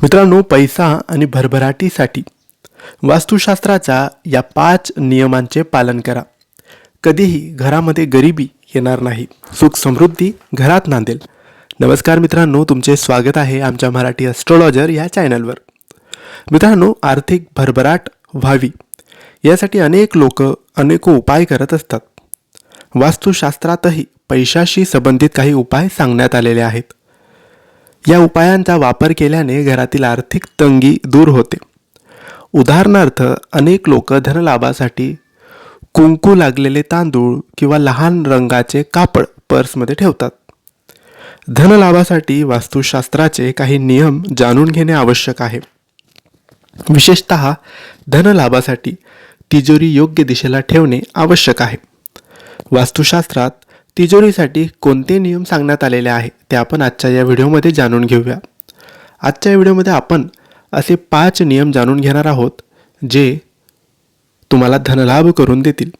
मित्रांनो पैसा आणि भरभराटीसाठी वास्तुशास्त्राच्या या पाच नियमांचे पालन करा. कधीही घरामध्ये गरिबी येणार नाही. सुख समृद्धी घरात नांदेल. नमस्कार मित्रांनो तुमचे स्वागत आहे आमच्या मराठी ॲस्ट्रॉलॉजर या चॅनलवर मित्रांनो आर्थिक भरभराट व्हावी. यासाठी अनेक लोक अनेक उपाय करत असतात. वास्तुशास्त्रातही पैशाशी संबंधित काही उपाय सांगण्यात आलेले आहेत. या उपायांचा वापर केल्याने घरातील आर्थिक तंगी दूर होते. उदाहरणार्थ अनेक लोक धनलाभासाठी कुंकू लागलेले तांदूळ किंवा लहान रंगाचे कापड पर्समध्ये ठेवतात. धनलाभासाठी वास्तुशास्त्राचे काही नियम जाणून घेणे आवश्यक आहे. विशेषत धनलाभासाठी तिजोरी योग्य दिशेला ठेवणे आवश्यक आहे. वास्तुशास्त्रात तिजोरीसाठी कोणते नियम सांगण्यात आलेले आहे ते आपण आजच्या या व्हिडिओमध्ये जाणून घेऊया. आजच्या व्हिडिओमध्ये आपण असे पाच नियम जाणून घेणार आहोत जे तुम्हाला धनलाभ करून देतील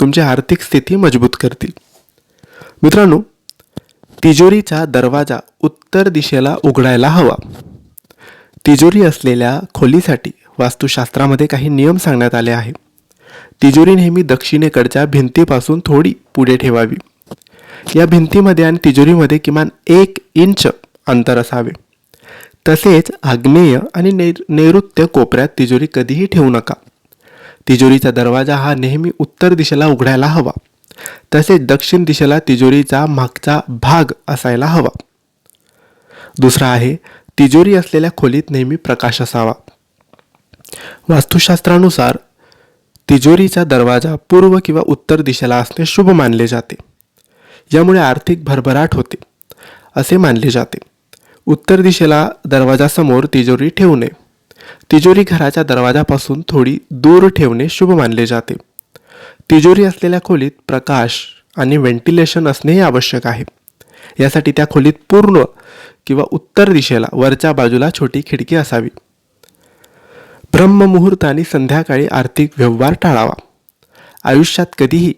तुमची आर्थिक स्थिती मजबूत करतील. मित्रांनो तिजोरीचा दरवाजा उत्तर दिशेला उघडायला हवा. तिजोरी असलेल्या खोलीसाठी वास्तुशास्त्रामध्ये काही नियम सांगण्यात आले आहे. तिजोरी नेहमी दक्षिणेकडच्या भिंतीपासून थोडी पुढे ठेवावी. या भिंतीमध्ये आणि तिजोरीमध्ये किमान एक इंच अंतर असावे. तसेच आग्नेय आणि नैर नैऋत्य कोपऱ्यात तिजोरी कधीही ठेवू नका. तिजोरीचा दरवाजा हा नेहमी उत्तर दिशेला उघडायला हवा. तसेच दक्षिण दिशेला तिजोरीचा मागचा भाग असायला हवा. दुसरा आहे तिजोरी असलेल्या खोलीत नेहमी प्रकाश असावा. वास्तुशास्त्रानुसार तिजोरीचा दरवाजा पूर्व किंवा उत्तर दिशेला असणे शुभ मानले जाते. यामुळे आर्थिक भरभराट होते असे मानले जाते. उत्तर दिशेला दरवाजासमोर तिजोरी ठेवू नये. तिजोरी घराच्या दरवाजापासून थोडी दूर ठेवणे शुभ मानले जाते. तिजोरी असलेल्या खोलीत प्रकाश आणि व्हेंटिलेशन असणेही आवश्यक आहे. यासाठी त्या खोलीत पूर्ण किंवा उत्तर दिशेला वरच्या बाजूला छोटी खिडकी असावी. ब्रह्ममुहूर्त आणि संध्याकाळी आर्थिक व्यवहार टाळावा. आयुष्यात कधीही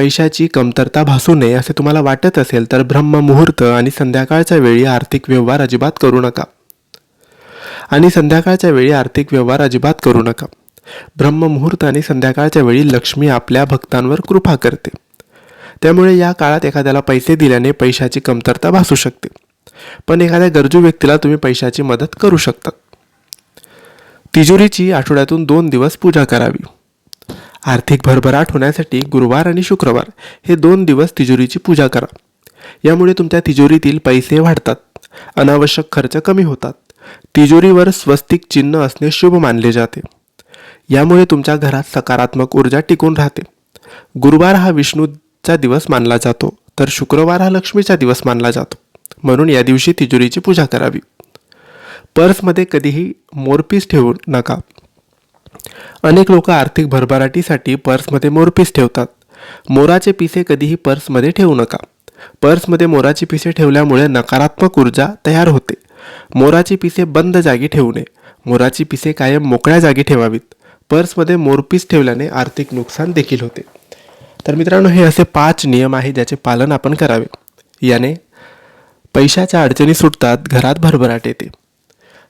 पैशाची कमतरता भासू नये असे तुम्हाला वाटत असेल तर ब्रह्ममुहूर्त आणि संध्याकाळच्या वेळी आर्थिक व्यवहार अजिबात करू नका. आणि संध्याकाळच्या वेळी आर्थिक व्यवहार अजिबात करू नका. ब्रह्ममुहूर्त आणि संध्याकाळच्या वेळी लक्ष्मी आपल्या भक्तांवर कृपा करते. त्यामुळे या काळात एखाद्याला पैसे दिल्याने पैशाची कमतरता भासू शकते. पण एखाद्या गरजू व्यक्तीला तुम्ही पैशाची मदत करू शकता. तिजोरीची आठवड्यातून दोन दिवस पूजा करावी. आर्थिक भरभराट होण्यासाठी गुरुवार आणि शुक्रवार हे दोन दिवस तिजोरीची पूजा करा. यामुळे तुमच्या तिजोरीतील पैसे वाढतात. अनावश्यक खर्च कमी होतात. तिजोरीवर स्वस्तिक चिन्ह असणे शुभ मानले जाते. यामुळे तुमच्या घरात सकारात्मक ऊर्जा टिकून राहते. गुरुवार हा विष्णूचा दिवस मानला जातो तर शुक्रवार हा लक्ष्मीचा दिवस मानला जातो. म्हणून या दिवशी तिजोरीची पूजा करावी. पर्समध्ये कधीही मोरपीस ठेवू नका. अनेक लोक आर्थिक भरभराटीसाठी पर्समध्ये मोरपीस ठेवतात. मोराचे पिसे कधीही पर्समध्ये ठेवू नका. पर्समध्ये मोराची पिसे ठेवल्यामुळे नकारात्मक ऊर्जा तयार होते. मोराची पिसे बंद जागी ठेवू नये मोराची पिसे कायम मोकळ्या जागी ठेवावीत. पर्समध्ये मोरपीस ठेवल्याने आर्थिक नुकसान देखील होते. तर मित्रांनो हे असे पाच नियम आहे ज्याचे पालन आपण करावे. याने पैशाच्या अडचणी सुटतात घरात भरभराट येते.